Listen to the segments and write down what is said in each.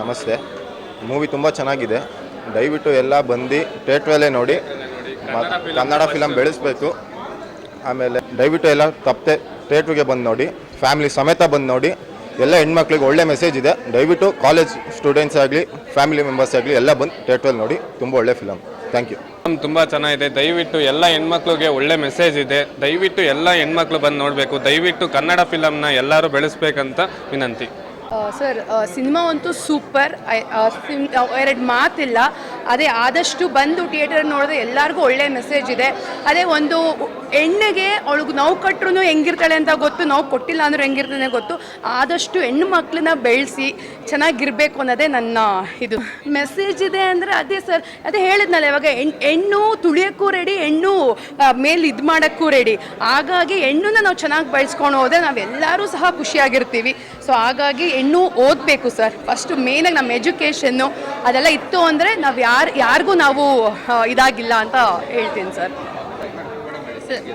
ನಮಸ್ತೆ. ಮೂವಿ ತುಂಬ ಚೆನ್ನಾಗಿದೆ. ದಯವಿಟ್ಟು ಎಲ್ಲ ಬಂದು ಥಿಯೇಟ್ರಲ್ಲೇ ನೋಡಿ. ಕನ್ನಡ ಫಿಲಮ್ ಬೆಳೆಸಬೇಕು. ಆಮೇಲೆ ದಯವಿಟ್ಟು ಎಲ್ಲ ತಪ್ಪದೆ ಥಿಯೇಟ್ರಿಗೆ ಬಂದು ನೋಡಿ. ಫ್ಯಾಮಿಲಿ ಸಮೇತ ಬಂದು ನೋಡಿ. ಎಲ್ಲ ಹೆಣ್ಮಕ್ಳಿಗೆ ಒಳ್ಳೆ ಮೆಸೇಜ್ ಇದೆ. ದಯವಿಟ್ಟು ಕಾಲೇಜ್ ಸ್ಟೂಡೆಂಟ್ಸ್ ಆಗಲಿ ಫ್ಯಾಮಿಲಿ ಮೆಂಬರ್ಸ್ ಆಗಲಿ ಎಲ್ಲ ಬಂದು ಥಿಯೇಟ್ರಲ್ಲಿ ನೋಡಿ. ತುಂಬ ಒಳ್ಳೆ ಫಿಲಮ್ ಥ್ಯಾಂಕ್ ಯು ತುಂಬ ಚೆನ್ನಾಗಿದೆ. ದಯವಿಟ್ಟು ಎಲ್ಲ ಹೆಣ್ಮಕ್ಳಿಗೆ ಒಳ್ಳೆ ಮೆಸೇಜ್ ಇದೆ. ದಯವಿಟ್ಟು ಎಲ್ಲ ಹೆಣ್ಮಕ್ಳು ಬಂದು ನೋಡಬೇಕು. ದಯವಿಟ್ಟು ಕನ್ನಡ ಫಿಲಮ್ನ ಎಲ್ಲರೂ ಬೆಳೆಸ್ಬೇಕಂತ ವಿನಂತಿ. ಸರ್ ಸಿನಿಮಾ ಅಂತೂ ಸೂಪರ್. ಎರಡು ಮಾತಿಲ್ಲ. ಅದೇ ಆದಷ್ಟು ಬಂದು ಥಿಯೇಟರ್ ನೋಡಿದ್ರೆ ಎಲ್ಲರಿಗೂ ಒಳ್ಳೆ ಮೆಸೇಜ್ ಇದೆ. ಅದೇ ಒಂದು ಹೆಣ್ಣಿಗೆ ಅವಳಿಗೆ ನಾವು ಕಟ್ಟರು ಹೆಂಗಿರ್ತಾಳೆ ಅಂತ ಗೊತ್ತು, ನಾವು ಕೊಟ್ಟಿಲ್ಲ ಅಂದ್ರೆ ಹೆಂಗಿರ್ತಾನೆ ಗೊತ್ತು. ಆದಷ್ಟು ಹೆಣ್ಣು ಮಕ್ಕಳನ್ನ ಬೆಳೆಸಿ ಚೆನ್ನಾಗಿರ್ಬೇಕು ಅನ್ನೋದೇ ನನ್ನ ಇದು. ಮೆಸೇಜ್ ಇದೆ ಅಂದರೆ ಅದೇ ಸರ್, ಅದೇ ಹೇಳಿದ್ನಲ್ಲ ಇವಾಗ ಹೆಣ್, ಹೆಣ್ಣು ತುಳಿಯೋಕ್ಕೂ ರೆಡಿ ಹೆಣ್ಣು ಮೇಲೆ ಇದು ಮಾಡೋಕ್ಕೂ ರೆಡಿ ಹಾಗಾಗಿ ಹೆಣ್ಣನ್ನ ನಾವು ಚೆನ್ನಾಗಿ ಬೆಳೆಸ್ಕೊಂಡು ಹೋದ್ರೆ ನಾವೆಲ್ಲರೂ ಸಹ ಖುಷಿಯಾಗಿರ್ತೀವಿ. ಸೊ ಹಾಗಾಗಿ ಹೆಣ್ಣು ಓದಬೇಕು ಸರ್. ಫಸ್ಟು ಮೇನಾಗಿ ನಮ್ಮ ಎಜುಕೇಷನ್ನು ಅದೆಲ್ಲ ಇತ್ತು ಅಂದರೆ ನಾವು ಯಾರು, ಯಾರಿಗೂ ನಾವು ಇದಾಗಿಲ್ಲ ಅಂತ ಹೇಳ್ತೀನಿ ಸರ್.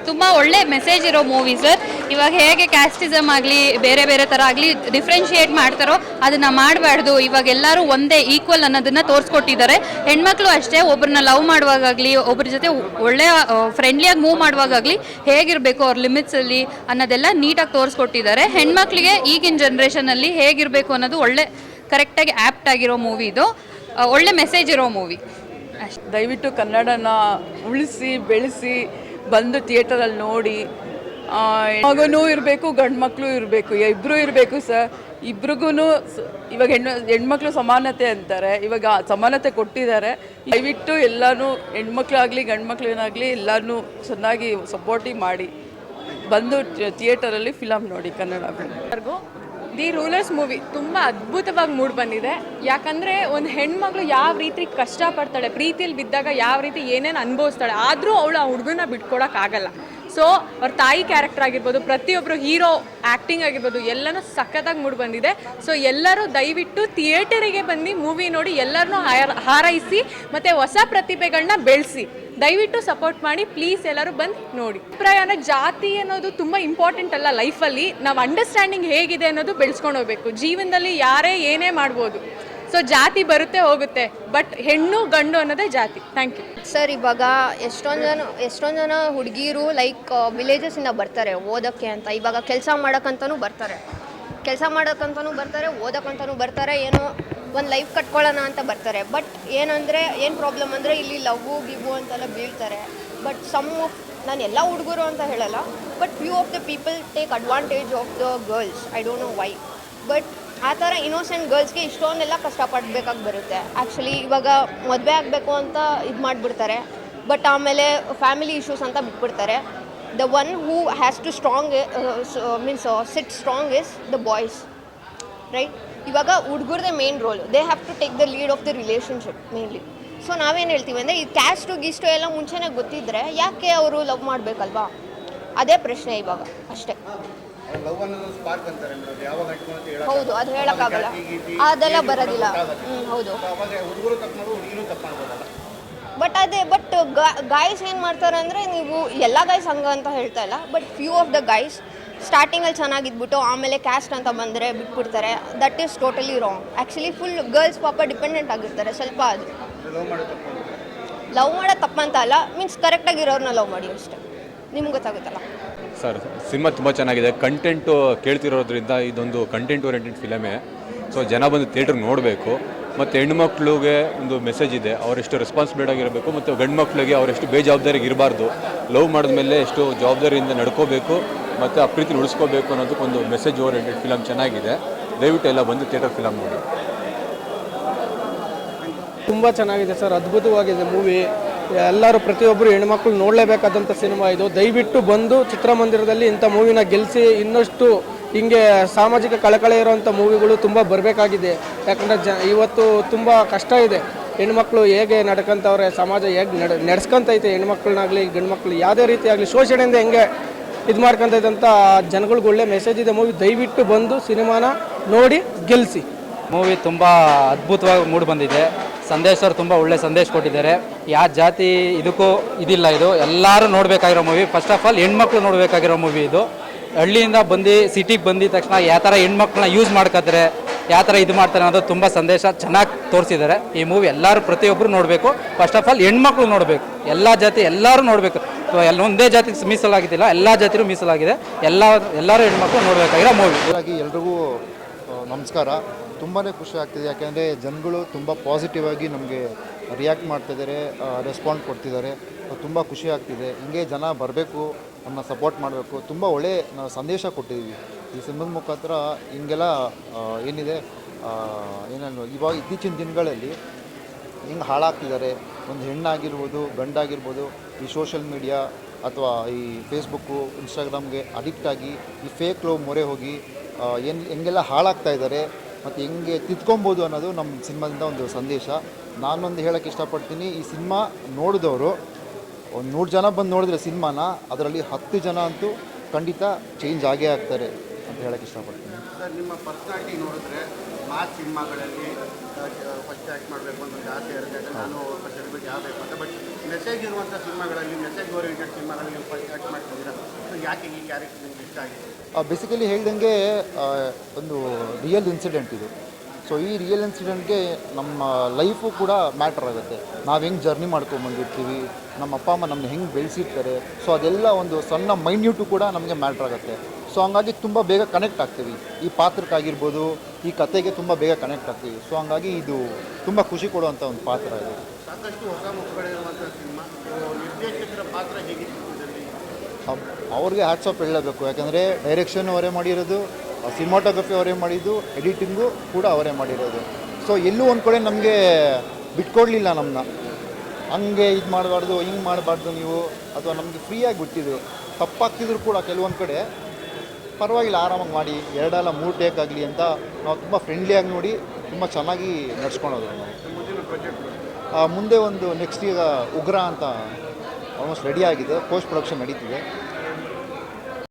ತುಂಬ ಒಳ್ಳೆ ಮೆಸೇಜ್ ಇರೋ ಮೂವಿ ಸರ್ ಇವಾಗ ಹೇಗೆ ಕ್ಯಾಸ್ಟಿಸಮ್ ಆಗಲಿ, ಬೇರೆ ಬೇರೆ ಥರ ಆಗಲಿ ಡಿಫ್ರೆನ್ಷಿಯೇಟ್ ಮಾಡ್ತಾರೋ ಅದನ್ನು ಮಾಡಬಾರ್ದು. ಇವಾಗ ಎಲ್ಲರೂ ಒಂದೇ ಈಕ್ವಲ್ ಅನ್ನೋದನ್ನು ತೋರಿಸ್ಕೊಟ್ಟಿದ್ದಾರೆ. ಹೆಣ್ಮಕ್ಳು ಅಷ್ಟೇ ಒಬ್ಬರನ್ನ ಲವ್ ಮಾಡುವಾಗಲಿ ಒಬ್ಬರ ಜೊತೆ ಒಳ್ಳೆಯ ಫ್ರೆಂಡ್ಲಿಯಾಗಿ ಮೂವ್ ಮಾಡುವಾಗಲಿ ಹೇಗಿರಬೇಕು ಅವ್ರ ಲಿಮಿಟ್ಸಲ್ಲಿ ಅನ್ನೋದೆಲ್ಲ ನೀಟಾಗಿ ತೋರಿಸ್ಕೊಟ್ಟಿದ್ದಾರೆ. ಹೆಣ್ಮಕ್ಳಿಗೆ ಈಗಿನ ಜನ್ರೇಷನಲ್ಲಿ ಹೇಗಿರಬೇಕು ಅನ್ನೋದು ಒಳ್ಳೆ ಕರೆಕ್ಟಾಗಿ ಆ್ಯಪ್ಟ್ ಆಗಿರೋ ಮೂವಿ ಇದು. ಒಳ್ಳೆ ಮೆಸೇಜ್ ಇರೋ ಮೂವಿ ದಯವಿಟ್ಟು ಕನ್ನಡನ ಉಳಿಸಿ, ಬೆಳೆಸಿ ಬಂದು ಥಿಯೇಟರಲ್ಲಿ ನೋಡಿ ಮಗನೂ ಇರಬೇಕು ಗಂಡು ಮಕ್ಕಳು ಇರಬೇಕು ಇಬ್ಬರೂ ಇರಬೇಕು ಸರ್. ಇಬ್ರಿಗೂ ಇವಾಗ ಹೆಣ್ಣು, ಹೆಣ್ಮಕ್ಳು ಸಮಾನತೆ ಅಂತಾರೆ. ಇವಾಗ ಸಮಾನತೆ ಕೊಟ್ಟಿದ್ದಾರೆ. ದಯವಿಟ್ಟು ಎಲ್ಲನೂ ಹೆಣ್ಮಕ್ಳಾಗಲಿ ಗಂಡು ಮಕ್ಳೇನಾಗಲಿ ಎಲ್ಲನೂ ಚೆನ್ನಾಗಿ ಸಪೋರ್ಟಿವ್ ಮಾಡಿ. ಬಂದು ಥಿಯೇಟರಲ್ಲಿ ಫಿಲಮ್ ನೋಡಿ ಕನ್ನಡ ದಿ ರೂಲರ್ಸ್ ಮೂವಿ ತುಂಬ ಅದ್ಭುತವಾಗಿ ಮೂಡ್ ಬಂದಿದೆ. ಯಾಕಂದರೆ ಒಂದು ಹೆಣ್ಮಗಳು ಯಾವ ರೀತಿ ಕಷ್ಟಪಡ್ತಾಳೆ ಪ್ರೀತಿಯಲ್ಲಿ ಬಿದ್ದಾಗ ಯಾವ ರೀತಿ ಏನೇನು ಅನುಭವಿಸ್ತಾಳೆ, ಆದರೂ ಅವಳು ಆ ಹುಡುಗನ ಬಿಟ್ಕೊಡೋಕ್ಕಾಗಲ್ಲ ಸೊ ಅವ್ರ ತಾಯಿ ಕ್ಯಾರೆಕ್ಟರ್ ಆಗಿರ್ಬೋದು ಪ್ರತಿಯೊಬ್ಬರು ಹೀರೋ ಆ್ಯಕ್ಟಿಂಗ್ ಆಗಿರ್ಬೋದು, ಎಲ್ಲನೂ ಸಖತ್ತಾಗಿ ಮೂಡ್ ಬಂದಿದೆ. ಸೊ ಎಲ್ಲರೂ ದಯವಿಟ್ಟು ಥಿಯೇಟರಿಗೆ ಬಂದು ಮೂವಿ ನೋಡಿ ಎಲ್ಲರನ್ನೂ ಹಾರ, ಹಾರೈಸಿ, ಮತ್ತು ಹೊಸ ಪ್ರತಿಭೆಗಳನ್ನ ಬೆಳೆಸಿ. ದಯವಿಟ್ಟು ಸಪೋರ್ಟ್ ಮಾಡಿ ಪ್ಲೀಸ್ ಎಲ್ಲರೂ ಬಂದು ನೋಡಿ. ಪ್ರಯಾಣ ಜಾತಿ ಅನ್ನೋದು ತುಂಬ ಇಂಪಾರ್ಟೆಂಟ್ ಅಲ್ಲ ಲೈಫಲ್ಲಿ ನಾವು ಅಂಡರ್ಸ್ಟ್ಯಾಂಡಿಂಗ್ ಹೇಗಿದೆ ಅನ್ನೋದು ಬೆಳೆಸ್ಕೊಂಡು ಹೋಗ್ಬೇಕು. ಜೀವನದಲ್ಲಿ ಯಾರೇ ಏನೇ ಮಾಡ್ಬೋದು. ಸೊ ಜಾತಿ ಬರುತ್ತೆ, ಹೋಗುತ್ತೆ. ಬಟ್ ಹೆಣ್ಣು, ಗಂಡು ಅನ್ನೋದೇ ಜಾತಿ. ಥ್ಯಾಂಕ್ ಯು ಸರ್ ಇವಾಗ ಎಷ್ಟೊಂದು ಜನ ಎಷ್ಟೊಂದು ಜನ ಹುಡುಗಿರು ಲೈಕ್ ವಿಲೇಜಸ್ಸಿಂದ ಬರ್ತಾರೆ ಓದೋಕ್ಕೆ ಅಂತ. ಇವಾಗ ಕೆಲಸ ಮಾಡೋಕ್ಕಂತನೂ ಬರ್ತಾರೆ. ಕೆಲಸ ಮಾಡೋಕ್ಕಂತನೂ ಬರ್ತಾರೆ ಓದೋಕ್ಕಂತನೂ ಬರ್ತಾರೆ, ಏನೋ ಒಂದು ಲೈಫ್ ಕಟ್ಕೊಳ್ಳೋಣ ಅಂತ ಬರ್ತಾರೆ. ಬಟ್ ಏನಂದರೆ, ಏನು ಪ್ರಾಬ್ಲಮ್ ಅಂದರೆ ಇಲ್ಲಿ ಲವ್, ಗಿವು ಅಂತೆಲ್ಲ ಬೀಳ್ತಾರೆ. ಬಟ್ ಸಮ್ ನಾನು ಎಲ್ಲ ಹುಡುಗರು ಅಂತ ಹೇಳಲ್ಲ. But few of the people take advantage of the girls I don't know why but ಆ ಥರ ಇನ್ನೋಸೆಂಟ್ ಗರ್ಲ್ಸ್ಗೆ ಇಷ್ಟೊಂದೆಲ್ಲ ಕಷ್ಟಪಡಬೇಕಾಗಿ ಬರುತ್ತೆ. ಆ್ಯಕ್ಚುಲಿ ಇವಾಗ ಮದುವೆ ಆಗಬೇಕು ಅಂತ ಇದು ಮಾಡಿಬಿಡ್ತಾರೆ. ಬಟ್ ಆಮೇಲೆ ಫ್ಯಾಮಿಲಿ ಇಶ್ಯೂಸ್ ಅಂತ ಬಿಟ್ಬಿಡ್ತಾರೆ. The one who has to strong means sit strong is the boys right ಇವಾಗ ಹುಡುಗರದೇ main role they have to take the lead of the relationship mainly so ನಾವೇನು ಹೇಳ್ತೀವಿ ಅಂದರೆ ಈ ಕ್ಯಾಸ್ಟು ಗೀಸ್ಟು ಎಲ್ಲ ಮುಂಚೆನೇ ಗೊತ್ತಿದ್ದರೆ ಯಾಕೆ ಅವರು ಲವ್ ಮಾಡಬೇಕಲ್ವಾ? ಅದೇ ಪ್ರಶ್ನೆ ಇವಾಗ ಅಷ್ಟೇ. ಹೌದು ಅದು ಹೇಳೋಕ್ಕಾಗಲ್ಲ. ಅದೆಲ್ಲ ಬರೋದಿಲ್ಲ. ಹ್ಞೂ ಹೌದು. ಬಟ್ ಅದೇ ಬಟ್ ಗಾಯ್ಸ್ ಏನು ಮಾಡ್ತಾರೆ ಅಂದರೆ ನೀವು ಎಲ್ಲ ಗಾಯ್ಸ್ ಹಂಗ ಅಂತ ಹೇಳ್ತಾ ಇಲ್ಲ but few of the guys ಸ್ಟಾರ್ಟಿಂಗಲ್ಲಿ ಚೆನ್ನಾಗಿದ್ಬಿಟ್ಟು ಆಮೇಲೆ ಕ್ಯಾಸ್ಟ್ ಅಂತ ಬಂದರೆ ಬಿಟ್ಬಿಡ್ತಾರೆ. That is totally wrong actually full girls ಪಾಪ ಡಿಪೆಂಡೆಂಟ್ ಆಗಿರ್ತಾರೆ ಸ್ವಲ್ಪ ಅದು. ಲವ್ ಮಾಡೋದು ತಪ್ಪಂತ ಅಲ್ಲ ಮೀನ್ಸ್ ಕರೆಕ್ಟಾಗಿ ಇರೋರನ್ನ ಲವ್ ಮಾಡಿ ಅಷ್ಟೇ. ನಿಮ್ಗೆ ಗೊತ್ತಾಗುತ್ತಲ್ಲ? ಸರ್, ಸಿನಿಮಾ ತುಂಬ ಚೆನ್ನಾಗಿದೆ. ಕಂಟೆಂಟು ಕೇಳ್ತಿರೋದ್ರಿಂದ ಇದೊಂದು ಕಂಟೆಂಟ್ ಓರಿಯೆಂಟೆಡ್ ಫಿಲಮೇ ಸೊ ಜನ ಬಂದು ಥಿಯೇಟ್ರಿಗೆ ನೋಡಬೇಕು. ಮತ್ತು ಹೆಣ್ಮಕ್ಳಿಗೆ ಒಂದು ಮೆಸೇಜ್ ಇದೆ. ಅವರೆಷ್ಟು ರೆಸ್ಪಾನ್ಸಿಬಿಲಿಟಿ ಆಗಿರಬೇಕು ಮತ್ತು ಗಂಡು ಮಕ್ಕಳಿಗೆ ಅವರೆಷ್ಟು ಬೇಜವಾಬ್ದಾರಿಗೆ ಇರಬಾರ್ದು. ಲವ್ ಮಾಡಿದ್ಮೇಲೆ ಎಷ್ಟು ಜವಾಬ್ದಾರಿಯಿಂದ ನಡ್ಕೋಬೇಕು. ಮತ್ತು ಆ ಪ್ರೀತಿ ಉಳಿಸ್ಕೋಬೇಕು ಅನ್ನೋದಕ್ಕೊಂದು ಮೆಸೇಜ್ ಓರಿಯೆಂಟೆಡ್ ಫಿಲಮ್ ಚೆನ್ನಾಗಿದೆ. ದಯವಿಟ್ಟು ಎಲ್ಲ ಬಂದು ಥಿಯೇಟರ್ ಫಿಲಮ್ ನೋಡಿ. ತುಂಬ ಚೆನ್ನಾಗಿದೆ ಸರ್, ಅದ್ಭುತವಾಗಿದೆ ಮೂವಿ ಎಲ್ಲರೂ ಪ್ರತಿಯೊಬ್ಬರು ಹೆಣ್ಮಕ್ಳು ನೋಡಲೇಬೇಕಾದಂಥ ಸಿನಿಮಾ ಇದು. ದಯವಿಟ್ಟು ಬಂದು ಚಿತ್ರಮಂದಿರದಲ್ಲಿ ಇಂಥ ಮೂವಿನ ಗೆಲ್ಲಿಸಿ ಇನ್ನಷ್ಟು ಹಿಂಗೆ ಸಾಮಾಜಿಕ ಕಳಕಳಿ ಇರೋವಂಥ ಮೂವಿಗಳು ತುಂಬ ಬರಬೇಕಾಗಿದೆ. ಯಾಕಂದರೆ ಜ, ಇವತ್ತು ತುಂಬ ಕಷ್ಟ ಇದೆ. ಹೆಣ್ಮಕ್ಳು ಹೇಗೆ ನಡ್ಕೊಂತವ್ರೆ, ಸಮಾಜ ಹೇಗೆ ನಡ್, ನಡೆಸ್ಕೊಂತೈತೆ ಹೆಣ್ಮಕ್ಳನ್ನಾಗಲಿ ಗಂಡು ಮಕ್ಳು ಯಾವುದೇ ರೀತಿ ಆಗಲಿ ಶೋಷಣೆಯಿಂದ ಹೆಂಗೆ ಇದು ಮಾಡ್ಕೊತ ಇದ್ದಂಥ ಜನಗಳಿಗೆ ಒಳ್ಳೆ ಮೆಸೇಜ್ ಇದೆ. ಮೂವಿ ದಯವಿಟ್ಟು ಬಂದು ಸಿನಿಮಾನ ನೋಡಿ ಗೆಲ್ಲಿಸಿ ಮೂವಿ ತುಂಬ ಅದ್ಭುತವಾಗಿ ಮೂಡಿ ಬಂದಿದೆ. ಸಂದೇಶ್ ಅವರು ತುಂಬ ಒಳ್ಳೆ ಸಂದೇಶ ಕೊಟ್ಟಿದ್ದಾರೆ. ಯಾವ ಜಾತಿ ಇದಕ್ಕೂ ಇದಿಲ್ಲ ಇದು. ಎಲ್ಲರೂ ನೋಡಬೇಕಾಗಿರೋ ಮೂವಿ ಫಸ್ಟ್ ಆಫ್ ಆಲ್ ಹೆಣ್ಮಕ್ಳು ನೋಡಬೇಕಾಗಿರೋ ಮೂವಿ ಇದು. ಹಳ್ಳಿಯಿಂದ ಬಂದು ಸಿಟಿಗೆ ಬಂದಿದ ತಕ್ಷಣ ಯಾವ ಥರ ಹೆಣ್ಮಕ್ಳನ್ನ ಯೂಸ್ ಮಾಡ್ಕೊತಾರೆ ಯಾವ ಥರ ಇದು ಮಾಡ್ತಾರೆ ಅನ್ನೋದು ತುಂಬ ಸಂದೇಶ ಚೆನ್ನಾಗಿ ತೋರಿಸಿದ್ದಾರೆ. ಈ ಮೂವಿ ಎಲ್ಲರೂ ಪ್ರತಿಯೊಬ್ಬರು ನೋಡಬೇಕು. ಫಸ್ಟ್ ಆಫ್ ಆಲ್ ಹೆಣ್ಮಕ್ಳು ನೋಡಬೇಕು. ಎಲ್ಲ ಜಾತಿ ಎಲ್ಲರೂ ನೋಡಬೇಕು. ಎಲ್ಲ ಒಂದೇ ಜಾತಿಗೆ ಮೀಸಲಾಗಿದ್ದಿಲ್ಲ, ಎಲ್ಲ ಜಾತಿಗೂ ಮೀಸಲಾಗಿದೆ. ಎಲ್ಲ, ಎಲ್ಲರೂ ಹೆಣ್ಮಕ್ಳು ನೋಡಬೇಕಾಗಿರೋ ಮೂವಿ. ಹಾಗಾಗಿ ಎಲ್ರಿಗೂ ನಮಸ್ಕಾರ. ತುಂಬಾ ಖುಷಿ ಆಗ್ತಿದೆ. ಯಾಕೆಂದರೆ ಜನಗಳು ತುಂಬ ಪಾಸಿಟಿವ್ ಆಗಿ ನಮಗೆ ರಿಯಾಕ್ಟ್ ಮಾಡ್ತಿದ್ದಾರೆ ರೆಸ್ಪಾಂಡ್ ಕೊಡ್ತಿದ್ದಾರೆ ತುಂಬ ಖುಷಿ ಆಗ್ತಿದೆ. ಹಿಂಗೆ ಜನ ಬರಬೇಕು ನಮ್ಮ ಸಪೋರ್ಟ್ ಮಾಡಬೇಕು. ತುಂಬ ಒಳ್ಳೆ ಸಂದೇಶ ಕೊಟ್ಟಿದ್ದೀವಿ ಈ ಸಿನಿಮಾದ ಮುಖಾಂತರ ಹಿಂಗೆಲ್ಲ ಏನಿದೆ ಏನೇನು ಏನನ್ನು ಇವಾಗ ಇತ್ತೀಚಿನ ದಿನಗಳಲ್ಲಿ ಹಿಂಗೆ ಹಾಳಾಗ್ತಿದ್ದಾರೆ ಒಂದು ಹೆಣ್ಣಾಗಿರ್ಬೋದು, ಗಂಡಾಗಿರ್ಬೋದು. ಈ ಸೋಷಲ್ ಮೀಡಿಯಾ ಅಥವಾ ಈ ಫೇಸ್ಬುಕ್ಕು ಇನ್ಸ್ಟಾಗ್ರಾಮ್ಗೆ ಅಡಿಕ್ಟ್ ಆಗಿ, ಈ ಫೇಕ್ ಲವ್ ಮೊರೆ ಹೋಗಿ ಏನು, ಹೆಂಗೆಲ್ಲ ಹಾಳಾಗ್ತಾ ಇದ್ದಾರೆ ಮತ್ತು ಹೆಂಗೆ ತಿದ್ಕೊಬೋದು ಅನ್ನೋದು ನಮ್ಮ ಸಿನಿಮಾದಿಂದ ಒಂದು ಸಂದೇಶ. ನಾನೊಂದು ಹೇಳೋಕ್ಕೆ ಇಷ್ಟಪಡ್ತೀನಿ, ಈ ಸಿನಿಮಾ ನೋಡಿದವರು, ಒಂದು ನೂರು ಜನ ಬಂದು ನೋಡಿದ್ರೆ ಸಿನಿಮಾನ, ಅದರಲ್ಲಿ ಹತ್ತು ಜನ ಅಂತೂ ಖಂಡಿತ ಚೇಂಜ್ ಆಗೇ ಆಗ್ತಾರೆ ಅಂತ ಹೇಳೋಕ್ಕೆ ಇಷ್ಟಪಡ್ತೀನಿ. ಸರ್, ನಿಮ್ಮ ಪರ್ಸ್ನಾಲಿಟಿ ನೋಡಿದ್ರೆ ಮಾಸ್ ಸಿನಿಮಾಗಳಲ್ಲಿ ಫಸ್ಟ್ ಆ್ಯಕ್ಟ್ ಮಾಡಬೇಕು ಅಂತ ಒಂದು ಇರುತ್ತೆ. ನಾನು ಫಸ್ಟ್ ಬಟ್ ಮೆಸೇಜ್ ಇರುವಂಥ ಸಿನಿಮಾಗಳಲ್ಲಿ, ಮೆಸೇಜ್ ಓರಿಯೆಂಟೆಡ್ ಸಿನಿಮಾಗಳಲ್ಲಿ ಮಾಡ್ತಿದ್ದೀರಾ? ಸೊ ಯಾಕೆ ಈ ಕ್ಯಾರೆಕ್ಟರ್ ನಿಮ್ಗೆ ಇಷ್ಟ ಆಗಿದೆ? ಬೇಸಿಕಲಿ ಹೇಳ್ದಂಗೆ ಒಂದು ರಿಯಲ್ ಇನ್ಸಿಡೆಂಟ್ ಇದು. ಸೊ ಈ ರಿಯಲ್ ಇನ್ಸಿಡೆಂಟ್ಗೆ ನಮ್ಮ ಲೈಫು ಕೂಡ ಮ್ಯಾಟ್ರ್ ಆಗುತ್ತೆ. ನಾವು ಹೆಂಗೆ ಜರ್ನಿ ಮಾಡ್ಕೊಂಬಂದಿರ್ತೀವಿ, ನಮ್ಮ ಅಪ್ಪ, ಅಮ್ಮ ನಮ್ಮನ್ನ ಹೆಂಗೆ ಬೆಳೆಸಿರ್ತಾರೆ. ಸೊ ಅದೆಲ್ಲ ಒಂದು ಸಣ್ಣ ಮೈನ್ಯೂಟು ಕೂಡ ನಮಗೆ ಮ್ಯಾಟ್ರ್ ಆಗುತ್ತೆ. ಸೊ ಹಂಗಾಗಿ ತುಂಬ ಬೇಗ ಕನೆಕ್ಟ್ ಆಗ್ತೀವಿ. ಈ ಪಾತ್ರಕ್ಕಾಗಿರ್ಬೋದು, ಈ ಕತೆಗೆ ತುಂಬ ಬೇಗ ಕನೆಕ್ಟ್ ಆಗ್ತೀವಿ. ಸೊ ಹಂಗಾಗಿ ಇದು ತುಂಬ ಖುಷಿ ಕೊಡುವಂಥ ಒಂದು ಪಾತ್ರ ಇದು. ಸಾಕಷ್ಟು ಹೊಸ ಮುಖಗಳಿರುವಂಥ ಸಿನಿಮಾ. ನಿರ್ದೇಶಕರ ಪಾತ್ರ ಅವ್ರಿಗೆ ಹ್ಯಾಟ್ಸ್ ಆಫ್ ಹೇಳಬೇಕು. ಯಾಕಂದರೆ ಡೈರೆಕ್ಷನ್ ಅವರೇ ಮಾಡಿರೋದು ಸಿನಿಮಾಟೋಗ್ರಫಿ ಅವರೇ ಮಾಡಿದ್ದು ಎಡಿಟಿಂಗು ಕೂಡ ಅವರೇ ಮಾಡಿರೋದು. ಸೊ ಎಲ್ಲೂ ಒಂದು ಕಡೆ ನಮಗೆ ಬಿಟ್ಕೊಡ್ಲಿಲ್ಲ ನಮ್ಮನ್ನ ಹಂಗೆ ಇದು ಮಾಡಬಾರ್ದು ಹಿಂಗೆ ಮಾಡಬಾರ್ದು ನೀವು. ಅಥವಾ ನಮಗೆ ಫ್ರೀಯಾಗಿ ಬಿಟ್ಟಿದ್ದು. ತಪ್ಪಾಗ್ತಿದ್ರು ಕೂಡ ಕೆಲವೊಂದು ಕಡೆ ಪರವಾಗಿಲ್ಲ ಆರಾಮಾಗಿ ಮಾಡಿ. ಎರಡಲ್ಲ ಮೂರು ಟೇಕ್ ಆಗಲಿ ಅಂತ ನಾವು ತುಂಬ ಫ್ರೆಂಡ್ಲಿಯಾಗಿ ನೋಡಿ ತುಂಬ ಚೆನ್ನಾಗಿ ನಡ್ಸ್ಕೊಳೋದು. ನಾವು ಮುಂದೆ ಒಂದು ನೆಕ್ಸ್ಟ್ ಈಗ ಉಗ್ರ ಅಂತ ಆಲ್ಮೋಸ್ಟ್ ರೆಡಿ ಆಗಿದೆ ಪೋಸ್ಟ್ ಪ್ರೊಡಕ್ಷನ್ ನಡೀತಿದೆ.